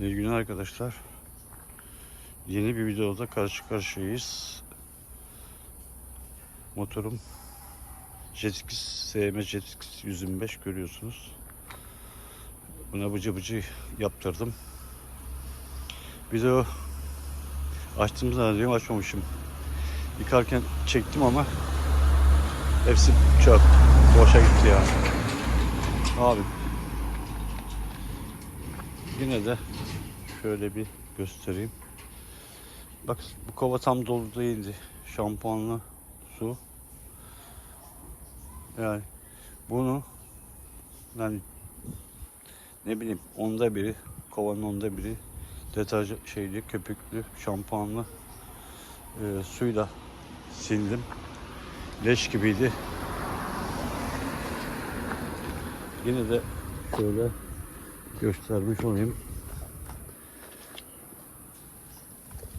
İyi günler arkadaşlar. Yeni bir videoda karşı karşıyayız. Motorum Jetix SM Jetix 125 görüyorsunuz. Buna bıcı bıcı yaptırdım. Video açtım zannediyorum açmamışım. Yıkarken çektim ama hepsi çöp. Boşa gitti ya. Abi Yine de şöyle bir göstereyim. Bak bu kova tam dolu değildi. Şampuanlı su. Yani bunu yani ne bileyim onda biri kovanın onda biri deterjan şeyli köpüklü şampuanlı e, suyla sildim. Leş gibiydi. Yine de şöyle göstermiş olayım.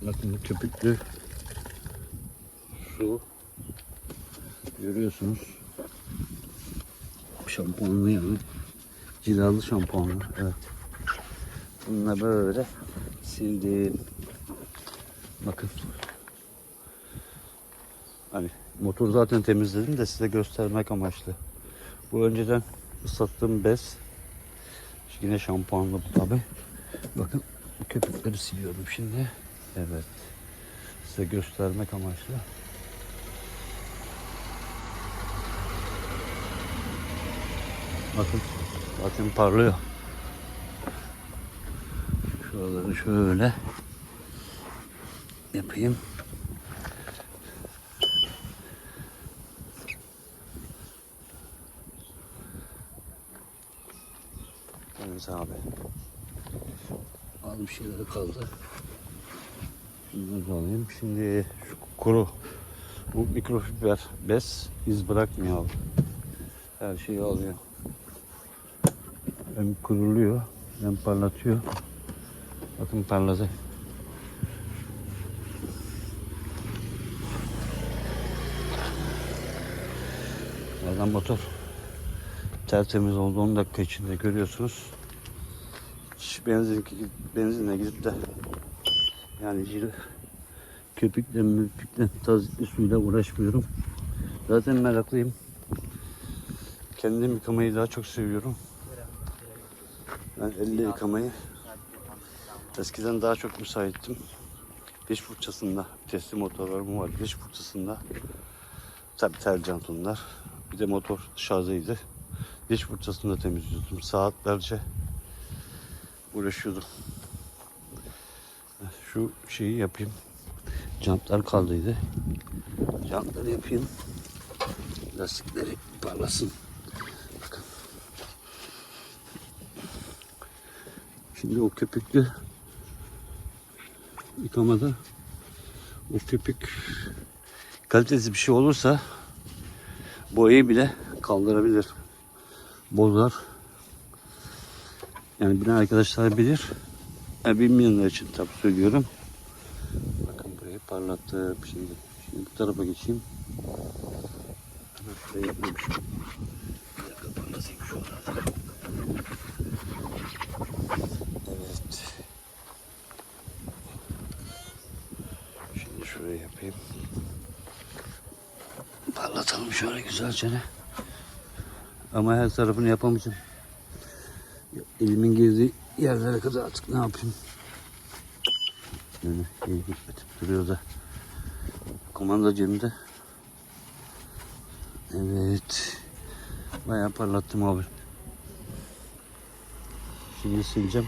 Bakın bu köpüklü su görüyorsunuz. Şampuanlı yani. Cilalı şampuanlı. Evet. Bununla böyle sildim. Bakın. Hani motor zaten temizledim de size göstermek amaçlı. Bu önceden ıslattığım bez. Yine şampuanlı bu tabi. Bakın köpükleri siliyorum şimdi. Evet. Size göstermek amaçlı. Bakın. Zaten parlıyor. Şuraları şöyle yapayım. Evet abi. Az bir şeyler kaldı. Alayım. Şimdi şu kuru bu mikrofiber bez iz bırakmıyor. Her şeyi alıyor. Hem kuruluyor hem parlatıyor. Bakın parladı. Zaten motor tertemiz oldu 10 dakika içinde görüyorsunuz. Benzin, benzinle gidip de yani ciri köpükle müpükle tazikli suyla uğraşmıyorum. Zaten meraklıyım. Kendim yıkamayı daha çok seviyorum. Ben elle yıkamayı eskiden daha çok müsaittim. Diş fırçasında, testi motorlarım var. Diş fırçasında tabi tercih bunlar. Bir de motor dışarıdaydı. Diş fırçasını da temizliyordum. Saatlerce uğraşıyordum. Şu şeyi yapayım. Jantlar kaldıydı. Jantları yapayım. Lastikleri parlasın. Bakın. Şimdi o köpüklü yıkamada o köpük kalitesiz bir şey olursa boyayı bile kaldırabilir. Bozar. Yani bilen arkadaşlar bilir. Yani bilmeyenler için tabi söylüyorum. Bakın burayı parlattım şimdi. Şimdi bu tarafa geçeyim. Şurayı yapmamışım. Şimdi şurayı yapayım. Parlatalım şöyle güzelce. ne. Ama her tarafını yapamayacağım. Elimin girdiği yerlere kadar artık ne yapayım? Yani iyi gitmedim duruyor da. Kumanda cebimde. Evet. Bayağı parlattım abi. Şimdi sileceğim.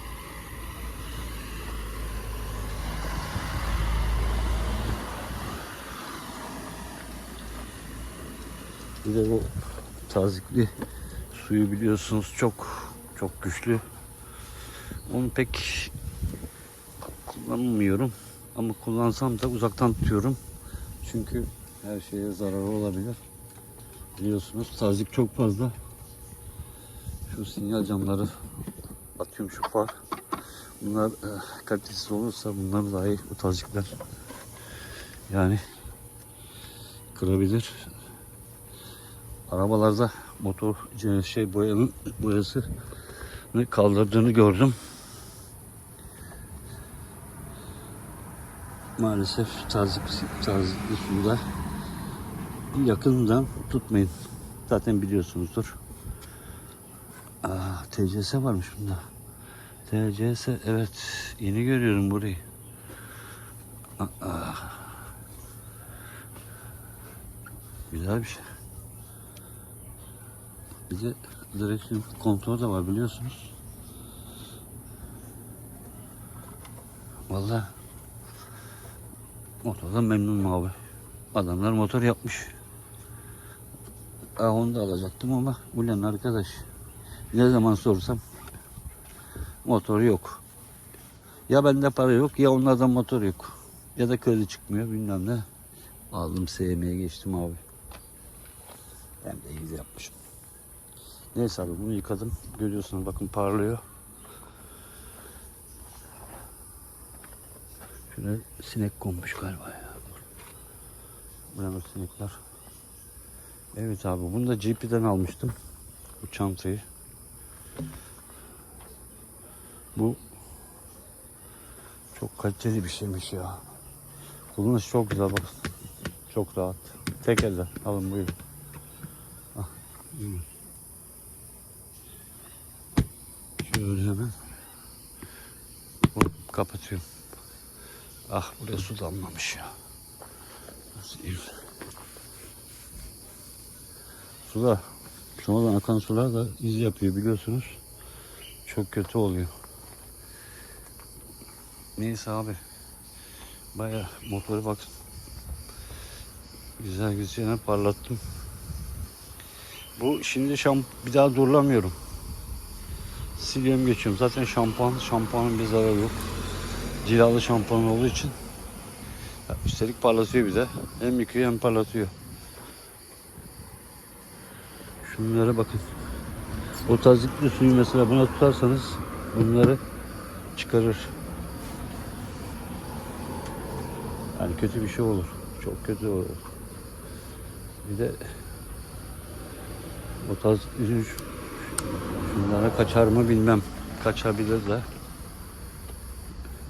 Bir de bu tazikli suyu biliyorsunuz çok çok güçlü. Onu pek kullanmıyorum. Ama kullansam da uzaktan tutuyorum. Çünkü her şeye zararı olabilir. Biliyorsunuz tazik çok fazla. Şu sinyal camları atıyorum şu far. Bunlar e, kalitesiz olursa bunlar dahi bu tazikler yani kırabilir. Arabalarda motor şey boyanın boyasını kaldırdığını gördüm. Maalesef tazik, tazikli suda yakından tutmayın. Zaten biliyorsunuzdur. Aa, TCS varmış bunda. TCS evet yeni görüyorum burayı. Aa, güzel bir şey. Bir de direksiyon kontrolü de var biliyorsunuz. Vallahi motordan memnunum abi. Adamlar motor yapmış. Aa, onu da alacaktım ama ulan arkadaş ne zaman sorsam motor yok. Ya bende para yok ya onlardan motor yok. Ya da kredi çıkmıyor bilmem ne. Aldım SM'ye geçtim abi. Ben de iyi yapmışım. Neyse abi bunu yıkadım. Görüyorsunuz bakın parlıyor. Şöyle sinek konmuş galiba ya. Buranın sinekler. Evet abi bunu da GP'den almıştım. Bu çantayı. Bu çok kaliteli bir şeymiş ya. Kullanış çok güzel bak. Çok rahat. Tek elde. Alın buyurun. Ah. Şöyle hemen Hop, kapatıyorum. Ah buraya su damlamış ya. Sular, sonradan akan sular da iz yapıyor biliyorsunuz. Çok kötü oluyor. Neyse abi. Baya motoru bak. Güzel güzel parlattım. Bu şimdi şamp bir daha durulamıyorum. Siliyorum geçiyorum. Zaten şampuan, şampuanın bir zararı yok. Cilalı şampuan olduğu için. Ya, üstelik parlatıyor bir de. Hem yıkıyor hem parlatıyor. Şunlara bakın. O tazikli suyu mesela buna tutarsanız bunları çıkarır. Yani kötü bir şey olur. Çok kötü olur. Bir de o tazikli suyu şunlara kaçar mı bilmem. Kaçabilir de.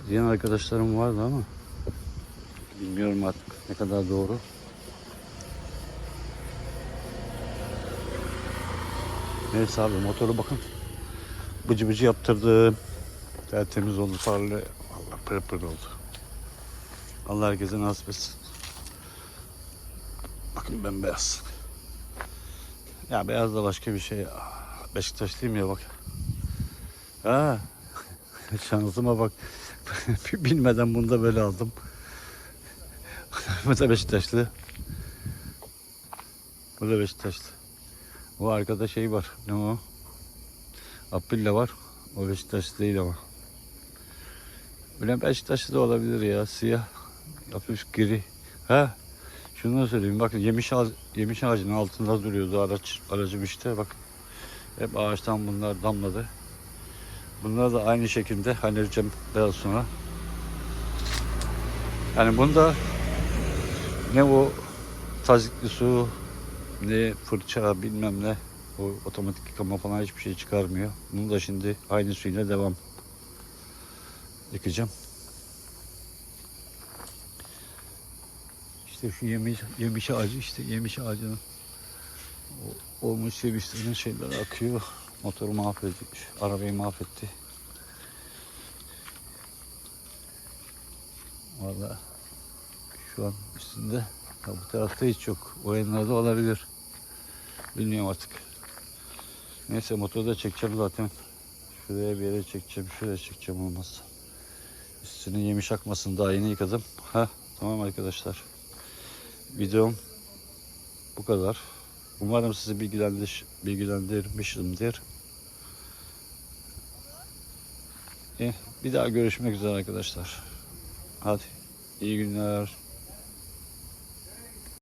Diyen arkadaşlarım vardı ama bilmiyorum artık ne kadar doğru. Neyse abi motoru bakın. Bıcı bıcı yaptırdım. Tertemiz oldu parlıyor. Allah pır pır oldu. Allah herkese nasip etsin. Bakın ben beyaz. Ya beyaz da başka bir şey. Beşiktaşlıyım ya bak. Ha. Şansıma bak. Bilmeden bunu da böyle aldım. Bu da Beşiktaşlı. Bu da Beşiktaşlı. Bu arkada şey var. Ne o? Apilla var. O Beşiktaşlı değil ama. Öyle Beşiktaşlı da olabilir ya. Siyah. Hafif gri. Ha? Şunu da söyleyeyim. Bakın yemiş, ağacı, yemiş ağacının altında duruyordu araç, aracım işte. Bak. Hep ağaçtan bunlar damladı. Bunlar da aynı şekilde halledeceğim biraz sonra. Yani bunda ne o tazikli su ne fırça bilmem ne o otomatik yıkama falan hiçbir şey çıkarmıyor. Bunu da şimdi aynı suyla devam yıkayacağım. İşte şu yemiş, yemiş ağacı işte yemiş ağacının olmuş yemişlerin şeyler akıyor. Motoru mahvetmiş. Arabayı mahvetti. Valla şu an üstünde. Ya bu tarafta hiç yok. O yanlarda olabilir. Bilmiyorum artık. Neyse motoru da çekeceğim zaten. Şuraya bir yere çekeceğim. Şuraya çekeceğim olmazsa. Üstüne yemiş akmasın. Daha yeni yıkadım. Ha tamam arkadaşlar. Videom bu kadar. Umarım sizi bilgilendir, bilgilendirmişimdir. Eh, bir daha görüşmek üzere arkadaşlar. Hadi iyi günler.